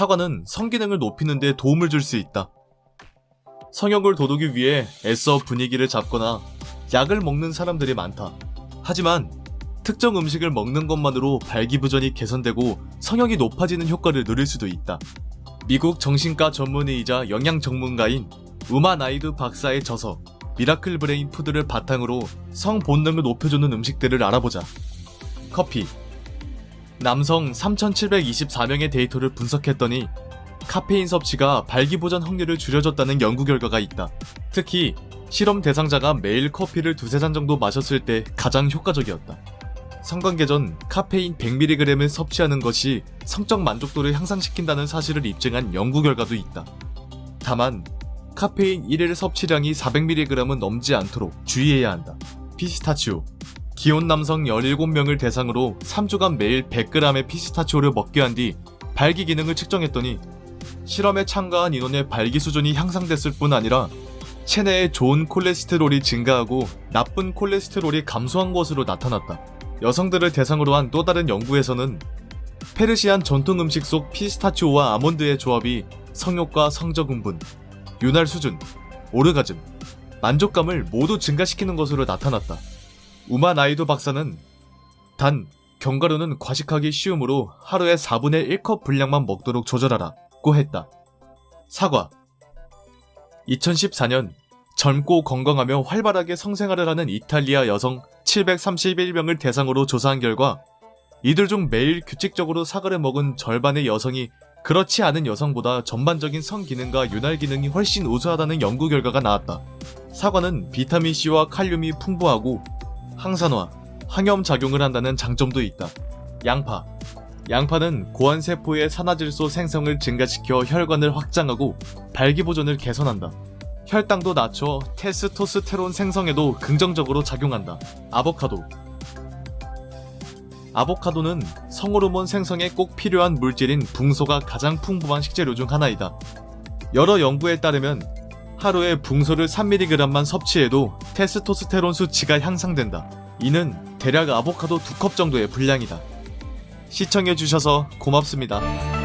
사과는 성기능을 높이는 데 도움을 줄 수 있다. 성욕을 돋우기 위해 애써 분위기를 잡거나 약을 먹는 사람들이 많다. 하지만 특정 음식을 먹는 것만으로 발기부전이 개선되고 성욕이 높아지는 효과를 누릴 수도 있다. 미국 정신과 전문의이자 영양 전문가인 우마 나이드 박사의 저서 미라클 브레인 푸드를 바탕으로 성 본능을 높여주는 음식들을 알아보자. 커피. 남성 3,724명의 데이터를 분석했더니 카페인 섭취가 발기부전 확률을 줄여줬다는 연구 결과가 있다. 특히 실험 대상자가 매일 커피를 두세 잔 정도 마셨을 때 가장 효과적이었다. 성관계 전 카페인 100mg을 섭취하는 것이 성적 만족도를 향상시킨다는 사실을 입증한 연구 결과도 있다. 다만 카페인 1일 섭취량이 400mg은 넘지 않도록 주의해야 한다. 피스타치오 기혼 남성 17명을 대상으로 3주간 매일 100g의 피스타치오를 먹게 한 뒤 발기 기능을 측정했더니 실험에 참가한 인원의 발기 수준이 향상됐을 뿐 아니라 체내에 좋은 콜레스테롤이 증가하고 나쁜 콜레스테롤이 감소한 것으로 나타났다. 여성들을 대상으로 한 또 다른 연구에서는 페르시안 전통 음식 속 피스타치오와 아몬드의 조합이 성욕과 성적 흥분, 윤활 수준, 오르가즘, 만족감을 모두 증가시키는 것으로 나타났다. 우마 나이도 박사는 단 견과류는 과식하기 쉬우므로 하루에 4분의 1컵 분량만 먹도록 조절하라고 했다. 사과 2014년 젊고 건강하며 활발하게 성생활을 하는 이탈리아 여성 731명을 대상으로 조사한 결과 이들 중 매일 규칙적으로 사과를 먹은 절반의 여성이 그렇지 않은 여성보다 전반적인 성 기능과 윤활 기능이 훨씬 우수하다는 연구 결과가 나왔다. 사과는 비타민 C와 칼륨이 풍부하고 항산화, 항염 작용을 한다는 장점도 있다. 양파. 양파는 고환세포의 산화질소 생성을 증가시켜 혈관을 확장하고 발기보존을 개선한다. 혈당도 낮춰 테스토스테론 생성에도 긍정적으로 작용한다. 아보카도. 아보카도는 성호르몬 생성에 꼭 필요한 물질인 붕소가 가장 풍부한 식재료 중 하나이다. 여러 연구에 따르면 하루에 붕소를 3mg만 섭취해도 테스토스테론 수치가 향상된다. 이는 대략 아보카도 두 컵 정도의 분량이다. 시청해주셔서 고맙습니다.